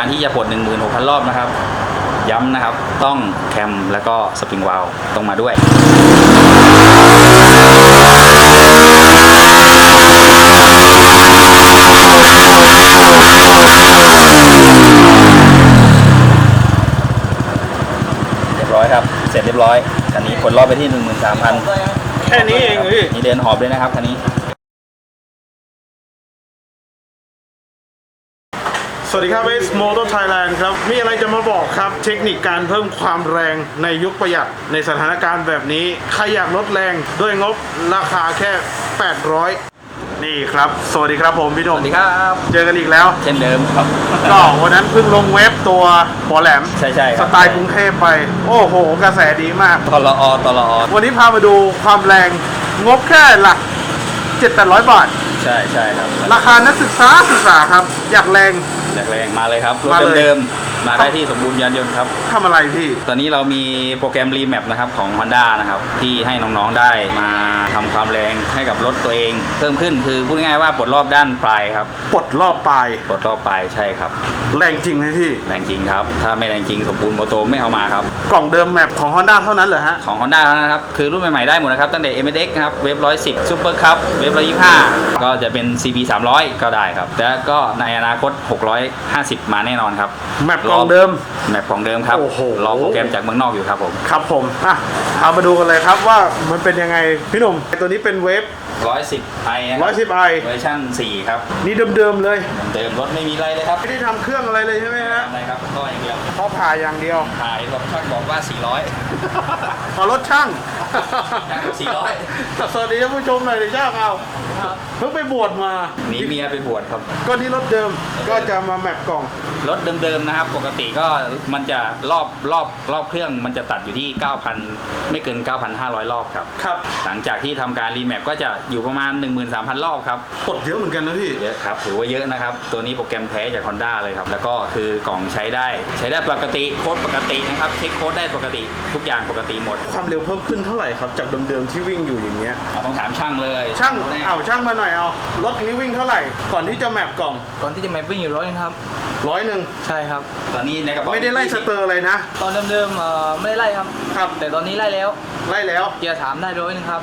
การที่จะปลด16,000 รอบนะครับ ย้ำนะครับต้องแคมแล้วก็สปริงวาลวต้องมาด้วยเรียบร้อยครับ เสร็จเรียบร้อย คันนี้ผลรอบไปที่ 13,000 แค่นี้เองพี่นี่เดินหอบเลยนะครับคันนี้ สวัสดีครับเอสโมโตไทยแลนด์ครับ มีอะไรจะมาบอกครับ เทคนิคการเพิ่มความแรงในยุคประหยัดในสถานการณ์แบบนี้ ใครอยากลดแรงด้วยงบราคาแค่ 800 นี่ครับ สวัสดีครับผมพี่หสนุ่มวัสดีครับเจอกันอีกแล้ว เช่นเดิมครับ ก็วันนั้นเพิ่งลงเว็บตัวหัวแหลม ใช่ใช่คสรับไตล์กรุงเทพไป โอ้โห กระแสดีมาก ตลอตลอวันนี้พามาดูความแรงงบแค่หลัก7-800 บาท ใช่ใช่ครับราคานักศึกษาศึกษาครับ อยากแรง แรงๆมาเลยครับรถมาเลย เดิมๆ มาได้ที่สมบูรณ์ยานยนต์ครับ ทำอะไรพี่ ตอนนี้เรามีโปรแกรมรีแมปนะครับของ Honda นะครับที่ให้น้องๆได้มาทำความแรงให้กับรถตัวเอง เพิ่มขึ้นคือพูดง่ายๆว่าปลดรอบด้านปลายครับปลดรอบปลาย ปลดรอบปลายใช่ครับ แรงจริงไหมพี่ แรงจริงครับ ถ้าไม่แรงจริงสมบูรณ์โมโตไม่เอามาครับ กล่องเดิมแมปของ Honda เท่านั้นเหรอฮะ ของ Honda เท่านั้นนะครับ คือรุ่นใหม่ ๆ ได้หมดนะครับ ตั้งแต่ m x นะครับ เวฟ110 Super Cup เวฟ125 ก็จะเป็น CP 300 ก็ได้ครับ แล้วก็ในอนาคต 650 มาแน่นอนครับ แมปกล่องเดิม แมปของเดิมครับโอ้โห รอโปรแกรมจากเมืองนอกอยู่ครับผมครับผมอะเอามาดูกันเลยครับว่ามันเป็นยังไงพี่หนุ่มตัวนี้เป็นเวฟ110 i นะครับ 110i เวอร์ชัน4ครับนี่เดิมๆเลย เดิมรถไม่มีอะไรเลยครับไม่ได้ทำเครื่องอะไรเลยใช่ไหมฮะอะไรครับก็อย่างเดียวเพราะผ่าอย่างเดียวถ่ายแบบช่างบอกว่า 400พอรถช่าง400 สวัสดีท่านผู้ชมหน่อยดิช่างเอาเพิ่งไปบวชมาหนีเมียไปบวชครับ ก็นี่รถเดิมก็จะมาแมปกล่อง รถเดิมๆนะครับ ปกติก็มันจะรอบรอบรอบเครื่องมันจะตัดอยู่ที่ 9,000 ไม่เกิน 9,500 รอบครับ ครับ หลังจากที่ทำการรีแมปก็จะอยู่ประมาณ 13,000 รอบครับปลดเยอะเหมือนกันนะพี่ เยอะครับถือว่าเยอะนะครับ ตัวนี้โปรแกรมแท้จาก Honda เลยครับ แล้วก็คือกล่องใช้ได้ ใช้ได้ปกติโค้ดปกตินะครับเช็คโค้ดได้ปกติทุกอย่างปกติหมดความเร็วเพิ่มขึ้นเท่าไหร่ครับ จากเดิมๆที่วิ่งอยู่อย่างเงี้ย เอาต้องถามช่างเลยช่าง แน่เอาช่างมาหน่อยเอา รถนี้วิ่งเท่าไหร่ ก่อนที่จะแมปกล่อง ก่อนที่จะแมปวิ่งอยู่ร้อยนึงครับ ร้อยหนึ่งใช่ครับ ตอนนี้ในกระเป๋าไม่ได้ไล่สเตอร์เลยนะ ตอนเดิมๆเอ่อไม่ได้ไล่ครับ ครับ แต่ตอนนี้ไล่แล้วไล่แล้ว เกียร์สามได้ร้อยนึงครับ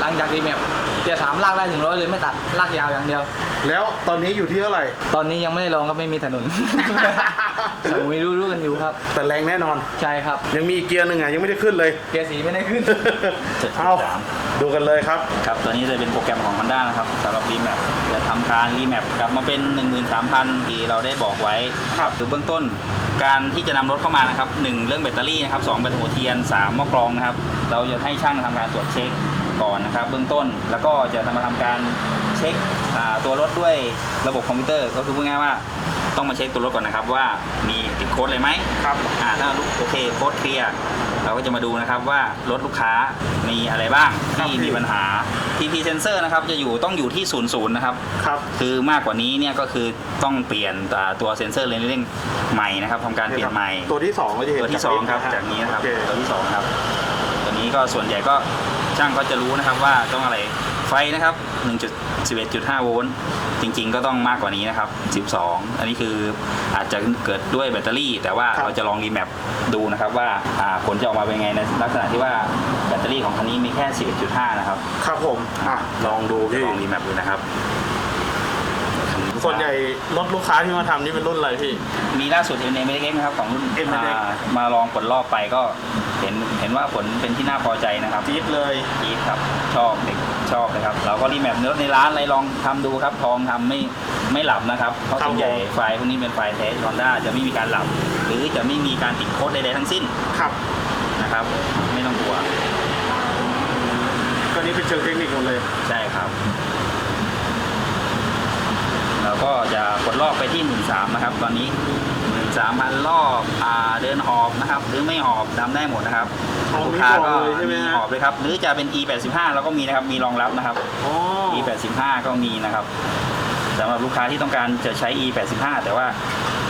หลังจากรีแมปเกียร์สามลากได้ถึงร้อยเลยไม่ตัดลากยาวอย่างเดียว แล้วตอนนี้อยู่ที่เท่าไหร่ ตอนนี้ยังไม่ได้ลองก็ไม่มีถนน สมุยรู้ๆกันอยู่ครับ แต่แรงแน่นอน ใช่ครับ ยังมีอีกเกียร์หนึ่งอะยังไม่ได้ขึ้นเลย เกียร์สีไม่ได้ขึ้น เอา ดูกันเลยครับ ครับ ตัวนี้จะเป็นโปรแกรมของ Honda นะครับสำหรับรีแมปจะทำการรีแมปกลับมาเป็น 13,000 ที่เราได้บอกไว้ครับคือเบื้องต้นการที่จะนำรถเข้ามานะครับหนึ่งเรื่องแบตเตอรี่นะครับสองแบตหัวเทียนสามหม้อกรองนะครับ เราจะให้ช่างทำการตรวจเช็คก่อนนะครับ เบื้องต้นแล้วก็จะทำมาทำการเช็คอ่าตัวรถด้วยระบบคอมพิวเตอร์ก็คือพูดง่ายๆว่าต้องมาเช็คตัวรถก่อนนะครับว่ามีติดโค้ดอะไรไหมครับอ่าถ้าโอเคโค้ดเคลียร์ เราก็จะมาดูนะครับว่ารถลูกค้ามีอะไรบ้างครับที่มีปัญหา TP sensor นะครับจะอยู่ต้องอยู่ที่0ูนย์นะครับ ครับ คือมากกว่านี้เนี่ยก็คือต้องเปลี่ยนอ่าตัวเซ็นเซอร์เลนเร่งใหม่นะครับทำการเปลี่ยนใหม่ ตัวที่สองเราจะเห็นตัวที่สองครับจากนี้นะครับโอเตัวที่สองครับตัวนี้ก็ส่วนใหญ่ก็ช่างก็จะรู้นะครับว่าต้องอะไร ไฟนะครับ 1.11.5 โวลต์ จริงๆ ก็ต้องมากกว่านี้นะครับ 12 อันนี้คืออาจจะเกิดด้วยแบตเตอรี่ แต่ว่าครับเราจะลองรีแมปดูนะครับว่าอ่าผลจะออกมาเป็นไงในลักษณะที่ว่าแบตเตอรี่ของคันนี้มีแค่ 11.5 นะครับ ครับผมอะลองดูจะพี่ลองรีแมปดูนะครับ ส่วนใหญ่รถลูกค้าที่มาทำนี่เป็นรุ่นอะไรพี่ มีล่าสุดเป็น m อ็นะครับของรุ่น M-X อ่ามาลองผลรอบไปก็เห็นเห็นว่าผลเป็นที่น่าพอใจนะครับจี๊ดเลยจี๊ดครับชอบเด็กชอบเลยครับ เราก็รีแมปเนื้อในร้านอะไรลองทำดูครับทองทำไม่ไม่หลับนะครับเพราะครับส่วนใหญ่ผม ไฟล์พวกนี้เป็นไฟล์แท้ฮอนด้าจะไม่มีการหลับ หรือจะไม่มีการติดโค้ดใดๆทั้งสิ้นครับ นะครับ ไม่ต้องกลัวก็นี่เป็นเชิงเทคนิคหมดเลย ใช่ครับ เราก็จะกดรอบไปที่1 3นะครับ ตอนนี้1 3พันรอบอ่าเดินหอบนะครับ หรือไม่หอบทำได้หมดนะครับหอบลูกค้าก็มีหอบเลยใช่ไหมมีฮะ หอบเลยครับ หรือจะเป็น e 8 5เราก็มีนะครับ มีรองรับนะครับ อ๋อ e 8 5ก็มีนะครับสำหรับลูกค้าที่ต้องการจะใช้ e 8 5แต่ว่า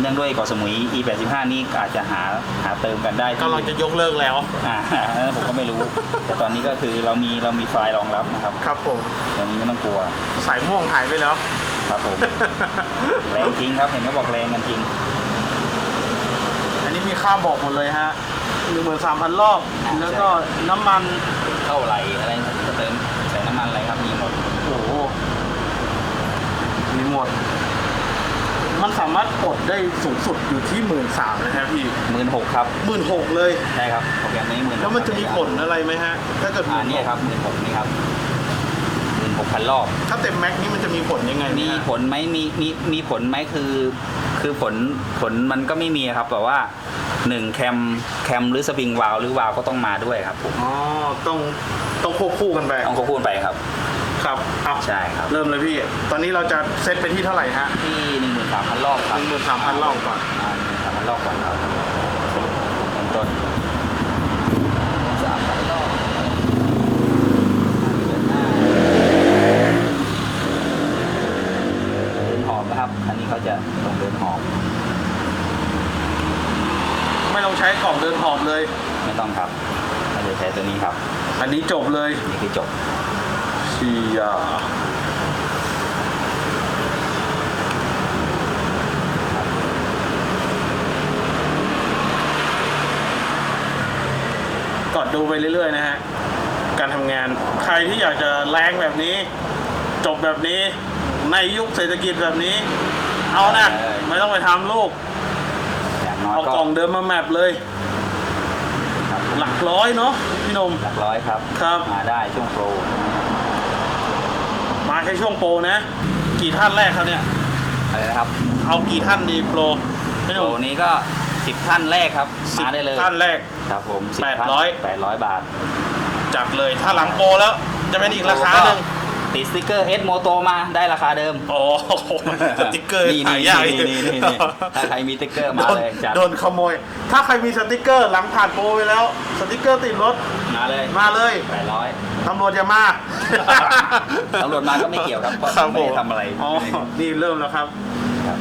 เนื่องด้วยเกาะสมุย e 8 5นี่อาจจะหาหาเติมกันได้ที่ กำลังจะยกเลิกแล้ว อ่าอันนั้นผมก็ไม่รู้ แต่ตอนนี้ก็คือเรามีเรามีไฟล์รองรับนะครับครับผม ตอนนี้ไม่ต้องกลัว สายม่วงหายไปแล้ว ครับผม แรงจริงครับ เห็นเขาบอกแรงกันจริงนี้มีค่าบอกหมดเลยฮะหนึ่งหมื่นสามพันรอบแล้วก็น้ำมัน เท่าไหร่อะไรจะเติมใส่น้ำมันอะไรครับมีหมด โอ้โห มีหมด มันสามารถกดได้สูงสุดอยู่ที่หมื่นสามเลยฮะพี่หมื่นหกครับ หมื่นหกเลย ใช่ครับโปรแกรมนี้หมื่นแล้วมันจะมีผลอะไรไหมฮะ ถ้าเกิดอ่าเนี่ยครับหมื่นหกนี่ครับ หมื่นหกพันรอบ ถ้าเต็มแม็กนี่มันจะมีผลยังไงไหมีฮะผลไหมมีมีมีผลไหมคือ คือผลผลมันก็ไม่มีครับแต่ว่าหนึ่งแคมแคมหรือสปริงวาลวหรือวาลวก็ต้องมาด้วยครับผมอ๋อต้องต้องควบคู่กันไปต้องควบคู่ไปครับ ครับเอาใช่ครับ เริ่มเลยพี่ ตอนนี้เราจะเซตไปที่เท่าไหร่ฮะที่หนึ่งหมื่นสามพันรอบครับ13,000รอบก่อนอ่าหนึ่งหมื่นสามพันรอบก่อนครับเริ่มต้นสามพันรอบเดินหน้าเดินหอบนะครับอันนี้เขาจะต้องเดินหอบ ไม่ต้องใช้กล่องเดินหอบเลย ไม่ต้องครับเราจะใช้ตัวนี้ครับ อันนี้จบเลยนี่คือจบเชียกดดูไปเรื่อยๆนะฮะ การทำงานใครที่อยากจะแรงแบบนี้ จบแบบนี้ ในยุคเศรษฐกิจแบบนี้ เอานะไม่ต้องไปทำลูก อย่างน้อยเอาก็ กล่องเดิมมาแมปเลยครับ หลักร้อยเนาะพี่หนม หลักร้อยครับครับ มาได้ช่วงโปรมาแค่ช่วงโปรนะ กี่ท่านแรกครับเนี่ย อะไรนะครับเอากี่ท่านดีโปรพี่หโปนุ่รมนี้ก็สิบท่านแรกครับมาได้เลยท่านแรก ครับผม10แปดท่านร้อยแปดร้อยบาท จัดเลยถ้าหลังโปรแล้วจะเป็นอีกราคาหนึ่ง ติดสติกเกอร์เอสโมโตมาได้ราคาเดิมโอ้โหสติ๊กเกอร์นี่หานี่ยากนี่นี่นี่นี่ถ้าใครมีสติ๊กเกอร์มาโดนเลยจัดโดนขโมย ถ้าใครมีสติ๊กเกอร์หลังผ่านโปรไปแล้ว สติ๊กเกอร์ติดรถ มาเลยมาเลยแปดร้อยตำรวจอย่ามาตำรวจมาก็ไม่เกี่ยวครับเพราะครับไม่ได้ทำอะไรอ๋อนี่เริ่มแล้วครับครับ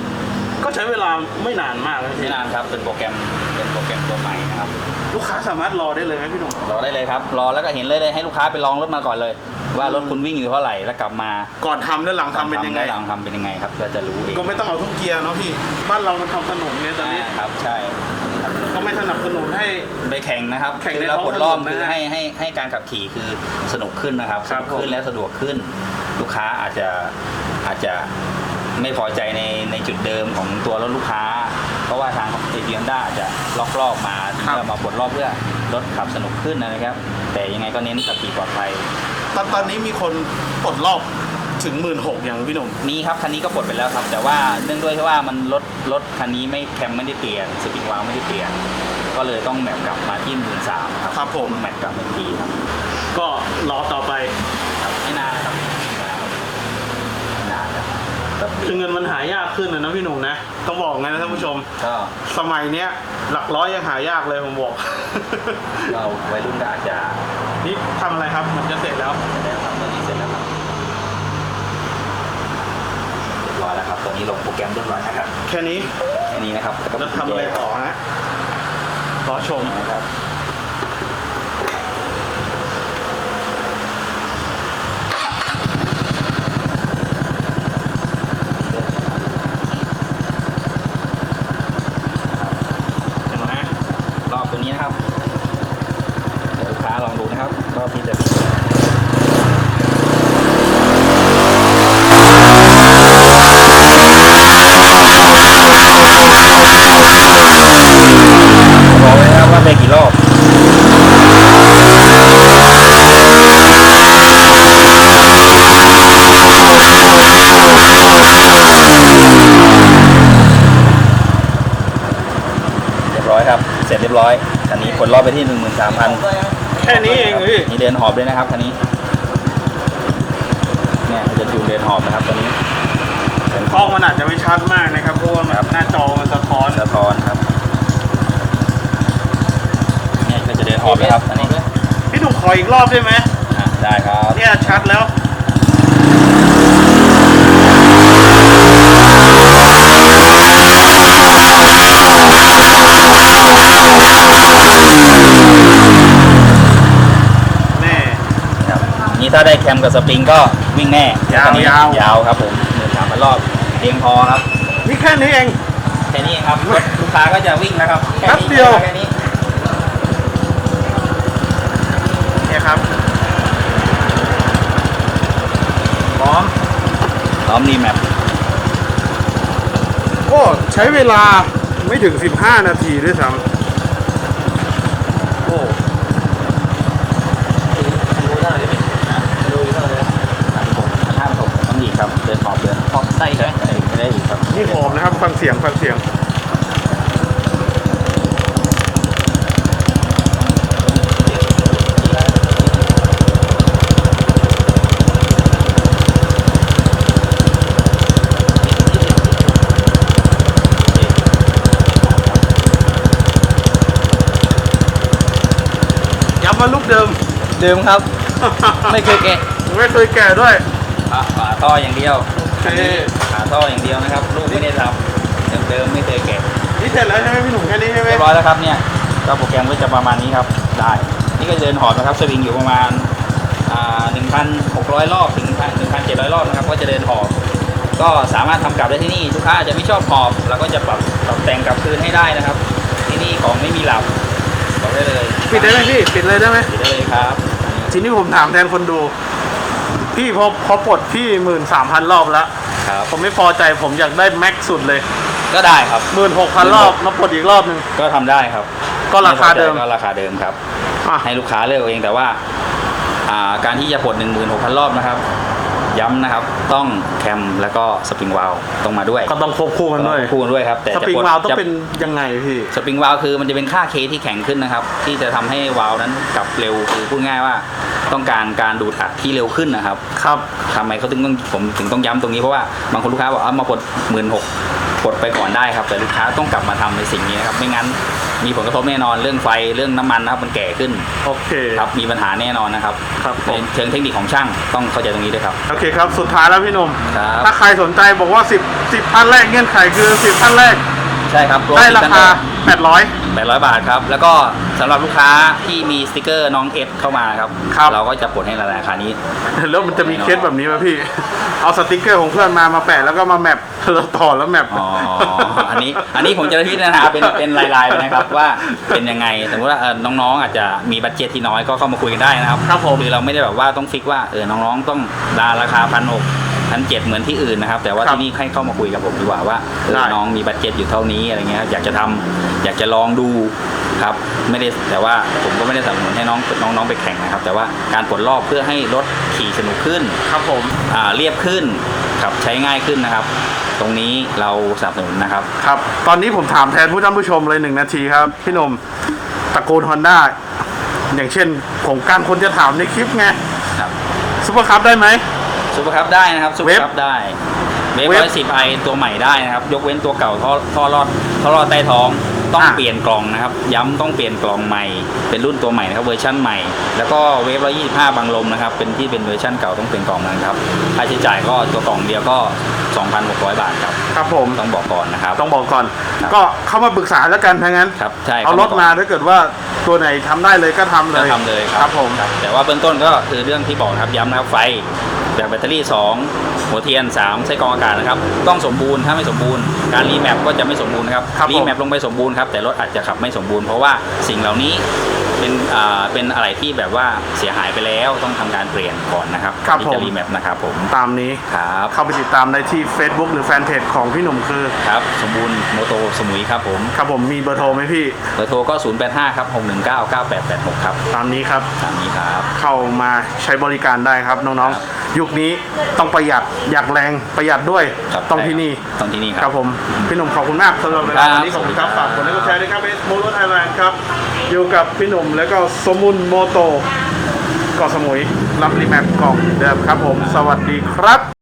ก็ใช้เวลาไม่นานมากนะไม่พี่นานครับเป็นโปรแกรมเป็นโปรแกรมตัวใหม่นะครับลูกค้าสามารถรอได้เลยไหมพี่หนุ่มรอได้เลยครับ รอแล้วก็เห็นเลยเลยให้ลูกค้าไปลองรถมาก่อนเลย ว่ารถคุณวิ่งอยู่เท่าไหร่แล้วกลับมาก่อนทำและหลังทำเป็นยังไงด้หลังทำเป็นยังไงครับก็จะรู้เองก็ไม่ต้องเอาทุกเกียร์เนาะพี่ บ้านเรามันทำถนนไงตอนนี้อ่าครับใช่ ก็ไม่สนับสนุนให้ ไปแข่งนะครับแข่งในคือเราท้องปลดรอบถนนนะคือให้ให้ให้การขับขี่คือสนุกขึ้นนะครับคสรับนุกขึ้ผมนและสะดวกขึ้น ลูกค้าอาจจะอาจจะไม่พอใจในในจุดเดิมของตัวรถลูกค้า เพราะว่าทางเอเดียมด้าจะล็อกรอบมาเพื่อมาปลดรอบเพื่อรถขับสนุกขึ้นนะครับ แต่ยังไงก็เน้นขับขี่ปลอดภัย ตอนตอนนี้มีคนปลดรอบถึงหมื่นหกอย่างพี่หนุ่ม มีครับคันนี้ก็ปลดไปแล้วครับ แต่ว่าเนื่องด้วยที่ว่ามันรถรถคันนี้ไม่แคมไม่ได้เปลี่ยนสปริงวาล์วไม่ได้เปลี่ยนก็เลยต้องแมปกลับมาที่หมื่นสามครับครับผม แมปกลับเป็นทีครับก็รอต่อไปครับไม่นานนะครับไม่นานครับแป๊บเดีคืยวอเงินมันหายากขึ้นนะนะพี่หนุ่มนะต้องบอกไงนะท่านผู้ชม ก็สมัยเนี้ยหลักร้อยยังหายากเลยผมบอก เราวัยรุ่นก็อาจจะ นี่ทำอะไรครับเหมันจะเสร็จแล้วได้ครับตอนนี้เสร็จแล้วครับเรียบร้อยแล้วครับตอนนี้ลงโปรแกรมเรียบร้อยนะครับแค่นี้แค่นี้นะครับแล้วทำอะไรต่อฮะรอชม นะครับ เห็นไหม รอบตัวนี้นะครับเดี๋ยวลูกค้าลองดูนะครับรอบที่จะบอกเลยนะครับว่าไปกี่รอบ เรียบร้อยครับ เสร็จเรียบร้อยคันนี้ผ ลรอบไปที่หนึ่งหมื่นสามพันแค่นี้เองเหรอพี่นี่เดินหอบด้วยนะครับคันนี้เนี่ยจะจูนเดินหอบนะครับตัวนี้เดินกล้องมันอาจจะไม่ชัดมากนะครับเพราะว่ามันหน้าจอมันสะท้อนสะท้อนครับเนี่ยก็จะเดินหอบนะครับอันนี้พี่หนุ่มขออีกรอบได้ไหมอะได้ครับเนี่ยชัดแล้ว แน่ ครับนี่ ถ้าได้แคมกับสปริงก็วิ่งแน่ยาวคันนี้ยาวยาวครับผมหนึ่งสามพันรอบเพียงพอครับนี่แค่นี้เอง แค่นี้เองครับรถลูกค้าก็จะวิ่งนะครับแป๊บเดียว แค่นี้เนี่ยครับพร้อม พร้อมรีแมปโอ้ ใช้เวลาไม่ถึง 15 นาทีด้วยซ้ำโอ้ ดูเท่าไหร่พี่ดูเท่าไหร่ ห้ามผมต้องอีกครับเดินขอบเดินขอบได้ใช่ไหมไม่ได้อีกครับ นี่หอมนะครับ ฟังเสียงฟังเสียง ย้ำว่าลูกเดิมเดิมครับ ไม่เคยแกะไม่เคยแก่ด้วยขาฝาท่ออย่างเดียวเท่ขาท่ออย่างเดียวนะครับ ลูกไม่ได้ทำเดิมๆไม่เคยแกะนี่เสร็จแล้วใช่ไหมพี่หนุ่มแค่นี้ใช่ไหมเรียบร้อยแล้วครับเนี่ยก็โปรแกรมก็จะประมาณนี้ครับ ได้ นี่ก็เดินหอบนะครับสวิงอยู่ประมาณอ่า1,600รอบถึง1,700รอบนะครับ ก็จะเดินหอบก็สามารถทำกลับได้ที่นี่ลูกค้าอาจจะไม่ชอบหอบเราก็จะปรับปรับแต่งกลับคืนให้ได้นะครับ ที่นี่ของไม่มีหลับบอกได้เลย ปิดได้ไหมพี่ปิดเลยได้ไหมปิดได้เลยครับ ทีนี้ผมถามแทนคนดู พี่พอพอปลดพี่หมื่นสามพันรอบแล้วครับ ผมไม่พอใจผมอยากได้แม็กซ์สุดเลยก็ได้ครับหมื่นหกพันรอบมาปลดอีกรอบหนึ่งก็ทำได้ครับ ก็ราคาเดิมก็ราคาเดิมครับอะให้ลูกค้าเลือกเอาเองแต่ว่าอ่า การที่จะปลด16,000รอบนะครับ ย้ำนะครับ ต้องแคมแล้วก็สปริงวาลต้องมาด้วยก็ต้องควบคู่กันด้วยคู่กันด้วยครับแต่สจะปริงปลดวาล์วต้องจะ เป็นยังไงพี่ สปริงวาลคือมันจะเป็นค่าเคที่แข็งขึ้นนะครับ ที่จะทำให้วาลนั้นกลับเร็วคือพูดง่ายว่า ต้องการการดูดอัดที่เร็วขึ้นนะครับครับ ทำไมเขาถึงต้องผมถึงต้องย้ำตรงนี้เพราะว่าบางคนลูกค้าบอกเอามาปลดหมื่นหก ปลดไปก่อนได้ครับ แต่ลูกค้าต้องกลับมาทำในสิ่งนี้นะครับไม่งั้นมีผลกระทบแน่นอนเรื่องไฟเรื่องน้ำมันนะครับมันแก่ขึ้นโอเคครับมีปัญหาแน่นอนนะครับครับผมในเชิงเทคนิคของช่างต้องเข้าใจตรงนี้ด้วยครับโอเคครับสุดท้ายแล้วพี่หนุ่มครับถ้าใครสนใจบอกว่า 10 10ท่านแรกเงื่อนไขคือ 10ท่านแรกใช่ครับได้ราคา 800 800 บาทครับ แล้วก็สำหรับลูกค้าที่มีสติกเกอร์น้องเอสเข้ามาครับ ครับ เราก็จะปลดให้ในราคานี้ แล้วมันจะมีเคสแบบนี้ไหมพี่ เอาสติกเกอร์ของเพื่อนมามาแปะแล้วก็มาแมปแล้วต่อแล้วแมป อ๋อ อันนี้ อันนี้ผมจะพิจารณาเป็น เป็นลายๆไปนะครับว่าเป็นยังไง สมมติว่าเออน้องๆอาจจะมีบัตเจ็ตที่น้อยก็เข้ามาคุยกันได้นะครับครับผมคือเราไม่ได้แบบว่าต้องฟิกว่าเออน้องๆต้องดาราคาพันหก พันเจ็ดเหมือนที่อื่นนะครับ แต่ว่าครับที่นี่ให้เข้ามาคุยกับผมดีกว่าว่าเออได้ น้องมีบัตเจ็ตอยู่เท่านี้อะไรเงี้ยอยากจะทำอยากจะลองดูครับ ไม่ได้แต่ว่าผมก็ไม่ได้สนับสนุนให้น้องน้องๆไปแข่งนะครับ แต่ว่าการปลดรอบเพื่อให้รถขี่สนุกขึ้น ครับผม อ่าเรียบขึ้นขับใช้ง่ายขึ้นนะครับ ตรงนี้เราสนับสนุนนะครับ ครับ ตอนนี้ผมถามแทนผู้ท่านผู้ชมเลยหนึ่งนาทีครับ พี่หนมตระกูลฮอนด้าอย่างเช่น ผมการคนจะถามในคลิปไงครับ ซุปเปอร์คัพได้ไหม ซูเปอร์คัพได้นะครับซูเปอเว็ร์บคัพได้เวฟเว็บร้อยสิบไอตัวใหม่ได้นะครับ ยกเว้นตัวเก่าท่อท่อรอดท่อรอดใต้ท้องต้องอะเปลี่ยนกล่องนะครับ ย้ำต้องเปลี่ยนกล่องใหม่ เป็นรุ่นตัวใหม่นะครับเวอร์ชั่นใหม่ แล้วก็เวฟร้อยยี่สิบห้าบังลมนะครับ เป็นที่เป็นเวอร์ชั่นเก่าต้องเปลี่ยนกล่องนะครับค่าใช้จ่ายก็ตัวกล่องเดียวก็ 2,600 บาทครับ ครับผม ต้องบอกก่อนนะครับ ต้องบอกก่อนครับก็เข้ามาปรึกษาแล้วกันทั้งนั้น ครับ ใช่ เอารถมาถ้าเกิดว่าตัวไหนทำได้เลยก็ทำเลก็ยทำเลยคครัรับ ผม แต่ว่าเบื้องต้นก็คือเรื่องที่บอกนะครับ ย้ำนะครับไฟ แบบแบตเตอรี่ 2 หัวเทียน 3 ไส้กรองอากาศนะครับ ต้องสมบูรณ์ถ้าไม่สมบูรณ์การรีแมปก็จะไม่สมบูรณ์ครับครับผม รีแมปลงไปสมบูรณ์ครับแต่รถอาจจะขับไม่สมบูรณ์เพราะว่าสิ่งเหล่านี้เป็นอ่าเป็นอะไรที่แบบว่าเสียหายไปแล้วต้องทำการเปลี่ยนก่อนนะครับครับที่ผม จะรีแมปนะครับผมตามนี้ ครับเข้าไปติดตามได้ที่ Facebook หรือแฟนเพจของพี่หนุ่มคือ ครับสมบูรณ์โมโตสมุยครับผมครับผมมีเบอร์โทรไหมพี่ เบอร์โทรก็ 085ครับ619 9886 ครับตามนี้ครับ ตามนี้ครับ เข้ามาใช้บริการได้ครับน้องครับๆ ยุคนี้ต้องประหยัดอยากแรงประหยัดด้วยครับต้องใช่ที่นี่ต้องที่นี่คครัรับบผมพี่หนุ่มขอบคุณมากสำหรับเวลาครับวันนี้ขอบคุณครับสวัฝากสดีกดไลครับค์กดแชร์ด้วยครับเอสโมโตไทยแลนด์ครับอยู่กับพี่หนุ่มแล้วก็สมุนโมโตเกาะสมุยรับรีแมปกล่องเดิมครับผม สวัสดีครับ